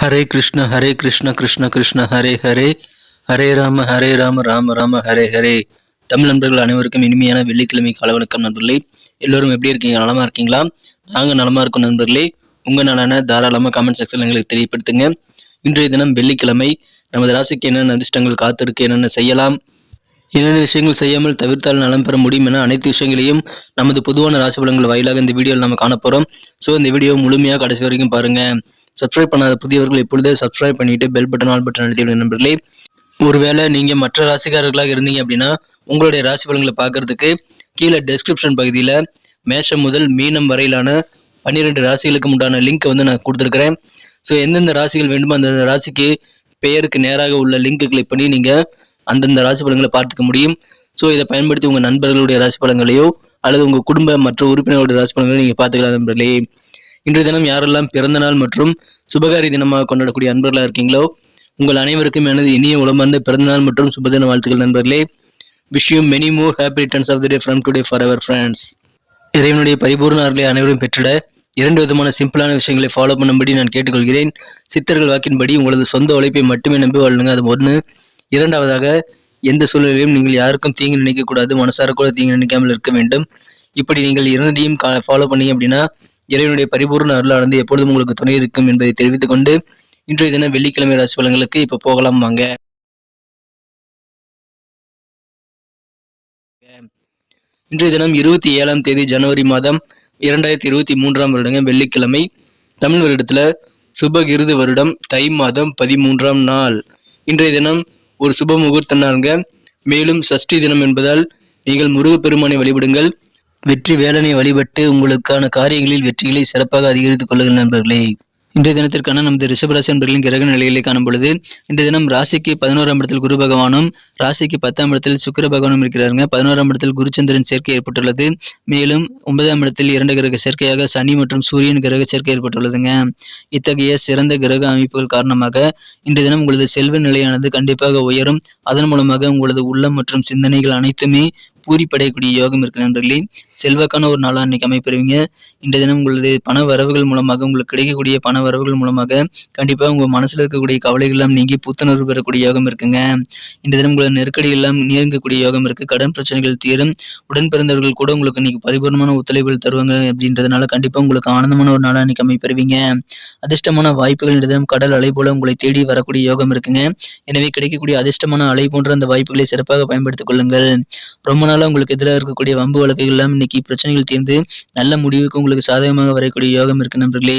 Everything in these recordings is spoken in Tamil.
ஹரே கிருஷ்ண ஹரே கிருஷ்ண கிருஷ்ண கிருஷ்ண ஹரே ஹரே. ஹரே ராம ஹரே ராம ராம ராம ஹரே ஹரே. தமிழ் நண்பர்கள் அனைவருக்கும் இனிமையான வெள்ளிக்கிழமை கால வணக்கம் நண்பர்களே. எல்லோரும் எப்படி இருக்கீங்க? நலமா இருக்கீங்களா? நாங்கள் நலமா இருக்கோம் நண்பர்களே. உங்கள் நலனை தாராளமாக கமெண்ட் செக்ஷனில் எங்களுக்கு தெரியப்படுத்துங்க. இன்றைய தினம் வெள்ளிக்கிழமை. நமது ராசிக்கு என்னென்ன அதிர்ஷ்டங்கள் காத்திருக்கு என்னென்ன செய்யலாம் என்னென்ன விஷயங்கள் செய்யாமல் தவிர்த்தால் நலம் பெற முடியும் என அனைத்து விஷயங்களையும் நமது பொதுவான ராசி பலன்கள் வாயிலாக இந்த வீடியோவில் நம்ம காண போகிறோம் ஸோ இந்த வீடியோ முழுமையாக கடைசி வரைக்கும் பாருங்க. சப்ஸ்கிரைப் பண்ணாத புதியவர்கள் இப்பொழுதே சப்ஸ்கிரைப் பண்ணிட்டு பெல் பட்டன் ஆல் பட்டன் அழுத்தி நண்பர்களே. ஒருவேளை நீங்க மற்ற ராசிக்காரர்களாக இருந்தீங்க அப்படின்னா உங்களுடைய ராசி பலன்களை பார்க்கறதுக்கு கீழே டெஸ்கிரிப்ஷன் பகுதியில் மேஷம் முதல் மீனம் வரையிலான பன்னிரெண்டு ராசிகளுக்கு உண்டான லிங்க்கை வந்து நான் கொடுத்துருக்குறேன். ஸோ எந்தெந்த ராசிகள் வேண்டுமோ அந்தந்த ராசிக்கு பெயருக்கு நேராக உள்ள லிங்க்கு கிளிக் பண்ணி நீங்கள் அந்தந்த ராசி பலன்களை பார்த்துக்க முடியும். ஸோ இதை பயன்படுத்தி உங்கள் நண்பர்களுடைய ராசி பலன்களையோ அல்லது உங்கள் குடும்ப மற்ற உறுப்பினர்களுடைய ராசி பலன்களையும் நீங்கள் பார்த்துக்கலாம் நண்பர்களே. இன்றைய தினம் யாரெல்லாம் பிறந்த நாள் மற்றும் சுபகாரி தினமாக கொண்டாடக்கூடிய அன்பர்களாக இருக்கீங்களோ உங்கள் அனைவருக்கும் எனது இனிய உளமார்ந்த பிறந்தநாள் மற்றும் சுபதின வாழ்த்துக்கள் நண்பர்களே. Wish many more happy returns of the day from today for our friends இறைவனுடைய பரிபூர்ண அருளை அனைவரும் பெற்றிட இரண்டு விதமான சிம்பிளான விஷயங்களை ஃபாலோ பண்ணும்படி நான் கேட்டுக்கொள்கிறேன். சித்தர்கள் வாக்கின்படி உங்களது சொந்த உழைப்பை மட்டுமே நம்பி வாழுங்க. அது ஒன்று இரண்டாவதாக எந்த சூழ்நிலையிலும் நீங்கள் யாருக்கும் தீங்கு நினைக்கக்கூடாது. மனசார கூட தீங்கு நினைக்காமல் இருக்க வேண்டும். இப்படி நீங்கள் இரண்டையும் ஃபாலோ பண்ணீங்க அப்படின்னா இறைவனுடைய பரிபூர்ண அருளானது எப்பொழுதும் உங்களுக்கு துணை இருக்கும் என்பதை தெரிவித்துக் கொண்டு இன்றைய தினம் வெள்ளிக்கிழமை ராசி பலன்களுக்கு இப்ப போகலாம் வாங்க. இன்றைய தினம் இருபத்தி ஏழாம் தேதி ஜனவரி மாதம் இரண்டாயிரத்தி இருபத்தி மூன்றாம் வருடங்க வெள்ளிக்கிழமை. தமிழ் வருடத்துல சுபகிருது வருடம் தை மாதம் பதிமூன்றாம் நாள். இன்றைய தினம் ஒரு சுப முகூர்த்த நாளுங்க. மேலும் சஷ்டி தினம் என்பதால் நீங்கள் முருகப்பெருமானை வழிபடுங்கள். வெற்றி வேலனை வழிபட்டு உங்களுக்கான காரியங்களில் வெற்றிகளை சிறப்பாக அதிகரித்துக் கொள்ளுங்கள் நண்பர்களே. இன்றைய தினத்திற்கான நமது ரிஷபராசி நண்பர்களின் கிரக நிலைகளை காணும் பொழுது இன்றைய தினம் ராசிக்கு பதினோராம் இடத்தில் குரு பகவானும் ராசிக்கு பத்தாம் இடத்தில் சுக்கிர பகவானும் இருக்கிறாருங்க. பதினோராம் இடத்தில் குருச்சந்திரன் சேர்க்கை ஏற்பட்டுள்ளது. மேலும் ஒன்பதாம் இடத்தில் இரண்டு கிரக சேர்க்கையாக சனி மற்றும் சூரியன் கிரக சேர்க்கை ஏற்பட்டுள்ளதுங்க. இத்தகைய சிறந்த கிரக அமைப்புகள் காரணமாக இன்றைய தினம் உங்களது செல்வ நிலையானது கண்டிப்பாக உயரும். அதன் மூலமாக உங்களது உள்ளம் மற்றும் சிந்தனைகள் அனைத்துமே பூரிப்படையக்கூடிய யோகம் இருக்கு நண்பர்களே. செல்வாக்கான ஒரு நாளாக இன்னைக்கு அமைப்பெறுவீங்க. இன்றைய தினம் உங்களது பண வரவுகள் மூலமாக உங்களுக்கு கிடைக்கக்கூடிய பண வரவுகள் மூலமாக கண்டிப்பாக உங்கள் மனசில் இருக்கக்கூடிய கவலைகள் எல்லாம் நீங்கி புத்துணர்வு பெறக்கூடிய யோகம் இருக்குங்க. இன்றைய தினம் உங்களது நெருக்கடி எல்லாம் நீங்கக்கூடிய யோகம் இருக்கு. கடன் பிரச்சனைகள் தீரும். உடன் பிறந்தவர்கள் கூட உங்களுக்கு இன்னைக்கு பரிபூர்ணமான ஒத்துழைப்புகள் தருவாங்க அப்படின்றதுனால கண்டிப்பாக உங்களுக்கு ஆனந்தமான ஒரு நாளாக இன்னைக்கு அமைப்பெறுவீங்க. அதிர்ஷ்டமான வாய்ப்புகள் தினம் கடல் அலை போல உங்களை தேடி வரக்கூடிய யோகம் இருக்குங்க. எனவே கிடைக்கக்கூடிய அதிர்ஷ்டமான அலை போன்ற அந்த வாய்ப்புகளை சிறப்பாக பயன்படுத்திக் கொள்ளுங்கள். ரொம்ப நாள் நாளாக உங்களுக்கு எதிராக இருக்கக்கூடிய வம்பு வழக்குகள் எல்லாம் இன்னைக்கு பிரச்சனைகள் தீர்ந்து நல்ல முடிவுக்கு உங்களுக்கு சாதகமாக வரக்கூடிய யோகம் இருக்கு நண்பர்களே.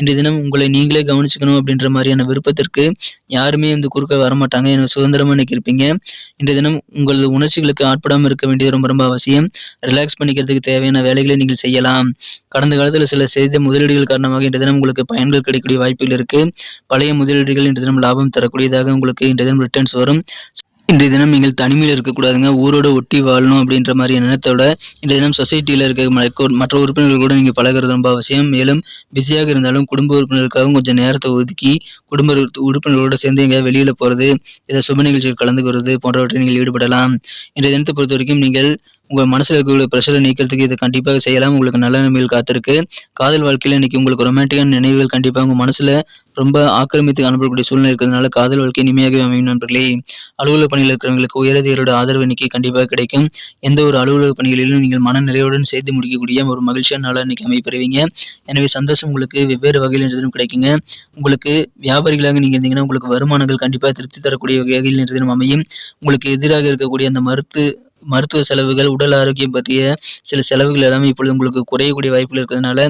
இன்றைய தினம் உங்களை நீங்களே கவனிச்சுக்கணும் அப்படின்ற மாதிரியான விருப்பத்திற்கு யாருமே வந்து குறுக்க வரமாட்டாங்க. எனக்கு சுதந்திரமா இன்னைக்கு இருப்பீங்க. இன்றைய தினம் உங்களது உணர்ச்சிகளுக்கு ஆட்படாமல் இருக்க வேண்டியது ரொம்ப ரொம்ப அவசியம். ரிலாக்ஸ் பண்ணிக்கிறதுக்கு தேவையான வேலைகளை நீங்கள் செய்யலாம். கடந்த காலத்தில் சில செய்த முதலீடுகள் காரணமாக இன்றைய தினம் உங்களுக்கு பயன்கள் கிடைக்கக்கூடிய வாய்ப்புகள் இருக்கு. பழைய முதலீடுகள் இன்றைய தினம் லாபம் தரக்கூடியதாக உங்களுக்கு இன்றைய தினம் ரிட்டர்ன்ஸ் வரும். இன்றைய தினம் நீங்கள் தனிமையில் இருக்கக்கூடாதுங்க. ஊரோட ஒட்டி வாழணும் அப்படின்ற மாதிரி எண்ணத்தோட இன்றைய தினம் சொசைட்டியில் இருக்க மற்ற உறுப்பினர்கள் கூட நீங்கள் பழகிறது ரொம்ப அவசியம். மேலும் பிஸியாக இருந்தாலும் குடும்ப உறுப்பினருக்காகவும் கொஞ்சம் நேரத்தை ஒதுக்கி குடும்ப உறுப்பினர்களோடு சேர்ந்து எங்கேயாவது வெளியில் போகிறது இதை சுப நிகழ்ச்சிகள் கலந்துக்கிறது போன்றவற்றை நீங்கள் ஈடுபடலாம். இன்றைய தினத்தை பொறுத்த வரைக்கும் நீங்கள் உங்கள் மனசில் இருக்கக்கூடிய ப்ரெஷரை நீக்கிறதுக்கு இதை கண்டிப்பாக செய்யலாம். உங்களுக்கு நல்ல நிலைமையில் காத்திருக்கு. காதல் வாழ்க்கையில் இன்றைக்கி உங்களுக்கு ரொமான்டிக்கான நினைவுகள் கண்டிப்பாக உங்கள் மனசில் ரொம்ப ஆக்கிரமித்து காணப்படக்கூடிய சூழ்நிலை இருக்கிறதுனால காதல் வாழ்க்கை இனிமையாக அமையும் நண்பர்களே. அலுவலக பணியில் இருக்கிறவங்களுக்கு உயரதியரோட ஆதரவு இன்னைக்கு கண்டிப்பாக கிடைக்கும். எந்த ஒரு அலுவலக பணிகளிலும் நீங்கள் மன நிறைவுடன் செய்து முடிக்கக்கூடிய ஒரு மகிழ்ச்சியான நாளாக இன்னைக்கு அமைப்பெறுவீங்க எனவே சந்தோஷம் உங்களுக்கு வெவ்வேறு வகையில் இன்றைய கிடைக்குங்க. உங்களுக்கு வியாபாரிகளாக நீங்கள் இருந்தீங்கன்னா உங்களுக்கு வருமானங்கள் கண்டிப்பாக திருப்தி தரக்கூடிய வகையில் இன்றைய அமையும். உங்களுக்கு எதிராக இருக்கக்கூடிய அந்த மருத்து மருத்துவ செலவுகள் உடல் ஆரோக்கியம் பற்றிய சில செலவுகள் எல்லாமே இப்பொழுது உங்களுக்கு குறையக்கூடிய வாய்ப்புகள் இருக்கிறதுனால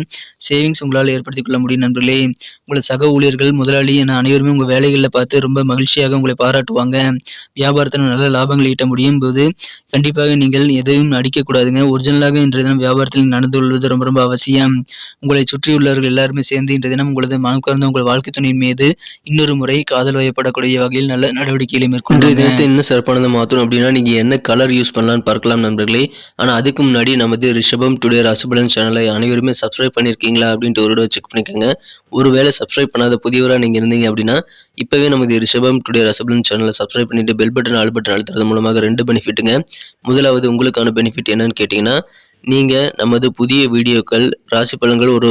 சேவிங்ஸ் உங்களால் ஏற்படுத்திக் கொள்ள முடியும் நண்பர்களே. உங்கள் சக ஊழியர்கள் முதலாளி என அனைவருமே உங்கள் வேலைகளில் பார்த்து ரொம்ப மகிழ்ச்சியாக உங்களை பாராட்டுவாங்க. வியாபாரத்தில் நல்ல லாபங்கள் ஈட்ட முடியும் போது கண்டிப்பாக நீங்கள் எதையும் அடிக்கக்கூடாதுங்க. ஒரிஜினலாக இன்றைய தினம் வியாபாரத்தில் நடந்து கொள்வது ரொம்ப ரொம்ப அவசியம். உங்களை சுற்றியுள்ளவர்கள் எல்லாருமே சேர்ந்து இன்றைய தினம் உங்களது மனம் கலந்த உங்கள் வாழ்க்கை துணையின் மீது இன்னொரு முறை காதல் வயப்படக்கூடிய வகையில் நல்ல நடவடிக்கைகளை மேற்கொண்டு தினத்தை இன்னும் சிறப்பானதை மாற்றணும் அப்படின்னா நீங்கள் என்ன கலர் யூஸ் பண்ணலான்னு பார்க்கலாம் நண்பர்களே. ஆனால் அதுக்கு முன்னாடி நமது ரிஷபம் டுடே ராசிபலன் சேனலை அனைவருமே சப்ஸ்கிரைப் பண்ணியிருக்கீங்களா அப்படின்ட்டு ஒரு தடவை செக் பண்ணிக்கோங்க. ஒருவேளை சப்ஸ்கிரைப் பண்ணாத புதியவராக நீங்கள் இருந்தீங்க அப்படின்னா இப்போவே நமது ரிஷபம் டுடே ராசிபலன் சேனலை சப்ஸ்கிரைப் பண்ணிட்டு பெல் பட்டன் ஆல் பட்டன் அழுத்துறது மூலமாக ரெண்டு பெனிஃபிட்டுங்க முதலாவது உங்களுக்கான பெனிஃபிட் என்னன்னு கேட்டிங்கன்னா நீங்கள் நமது புதிய வீடியோக்கள் ராசி பலன்கள் ஒரு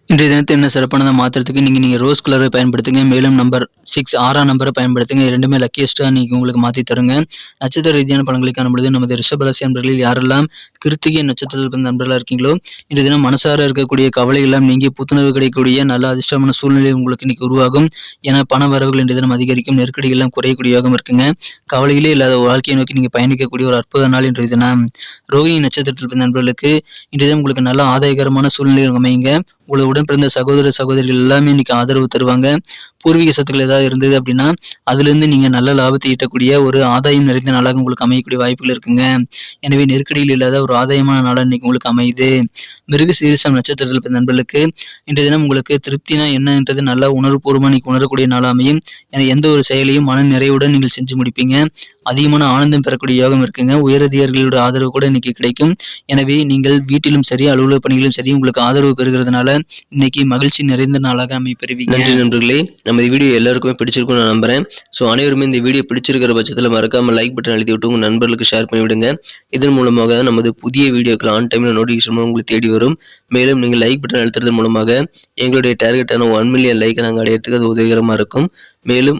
இன்றைய தினத்தை என்ன சிறப்பானதை மாற்றுறதுக்கு நீங்கள் நீங்கள் ரோஸ் கலரை பயன்படுத்துங்க. மேலும் நம்பர் சிக்ஸ் ஆறாம் நம்பரை பயன்படுத்துங்க. ரெண்டுமே லக்கியஸ்ட்டாக நீங்கள் உங்களுக்கு மாற்றி தருங்க. நட்சத்திர ரீதியான பழங்களை காணும்பொழுது நமது ரிஷபராசி நண்பர்களில் யாரெல்லாம் கிருத்திகை நட்சத்திரத்தில் பிறந்த நண்பர்களாக இருக்கீங்களோ இன்றைய தினம் மனசார இருக்கக்கூடிய கவலை எல்லாம் நீங்கி புத்துணர்வு கிடைக்கக்கூடிய நல்ல அதிர்ஷ்டமான சூழ்நிலை உங்களுக்கு இன்னைக்கு உருவாகும். ஏன்னா பண வரவுகள் இன்றைய தினம் அதிகரிக்கும். நெருக்கடிகள் எல்லாம் குறையக்கூடியவாகவும் இருக்குங்க. கவலையிலே இல்லாத வாழ்க்கையை நோக்கி நீங்கள் பயணிக்கக்கூடிய ஒரு அற்புத நாள் இன்றைய தினம். ரோகிணி நட்சத்திரத்தில் பிறந்த நண்பர்களுக்கு இன்றைய தினம் உங்களுக்கு நல்ல ஆதாயகரமான சூழ்நிலை அமையுங்க. உங்களோட உடன் பிறந்த சகோதர சகோதரிகள் எல்லாமே இன்னைக்கு ஆதரவு தருவாங்க. பூர்வீக சொத்துக்கள் ஏதாவது இருந்தது அப்படின்னா அதுலேருந்து நீங்கள் நல்ல லாபத்தை ஈட்டக்கூடிய ஒரு ஆதாயம் நிறைந்த நாளாக உங்களுக்கு அமையக்கூடிய வாய்ப்புகள் இருக்குங்க. எனவே நெருக்கடியில் இல்லாத ஒரு ஆதாயமான நாளாக இன்னைக்கு உங்களுக்கு அமையுது. மிருக சீரிசம் நட்சத்திரத்தில் பிறந்த நண்பர்களுக்கு இன்றைய தினம் உங்களுக்கு திருப்தினா என்னன்றது நல்லா உணர்வுபூர்வமாக இன்னைக்கு உணரக்கூடிய நாளாக அமையும். என எந்த ஒரு செயலையும் மன நிறைவுடன் நீங்கள் செஞ்சு முடிப்பீங்க. அதிகமான ஆனந்தம் பெறக்கூடிய யோகம் இருக்குங்க. உயரதிகாரிகளோட ஆதரவு கூட இன்னைக்கு கிடைக்கும். எனவே நீங்கள் வீட்டிலும் சரி அலுவலக பணிகளும் சரி உங்களுக்கு ஆதரவு பெறுகிறதுனால இன்னைக்கு மகிழ்ச்சி நிறைந்த நாளாக அமைப்பெறுவீங்க நன்றி நண்பர்களே. நம்ம வீடியோ எல்லாருக்குமே பிடிச்சிருக்கும் நான் நம்புறேன். ஸோ அனைவருமே இந்த வீடியோ பிடிச்சிருக்கிற பட்சத்தில் மறக்காம லைக் பட்டன் எழுதி விட்டு உங்கள் நண்பர்களுக்கு ஷேர் பண்ணி விடுங்க இதன் மூலமாக நமது புதிய வீடியோக்கள் ஆன் டைமில் நோட்டிஃபிகேஷன் உங்களுக்கு தேடி வரும். மேலும் நீங்கள் லைக் பட்டன் அழுத்துறது மூலமாக எங்களுடைய டார்கெட்டான ஒன் மில்லியன் லைக்கை நாங்கள் அடையிறதுக்கு அது உதவிகரமாக இருக்கும். மேலும்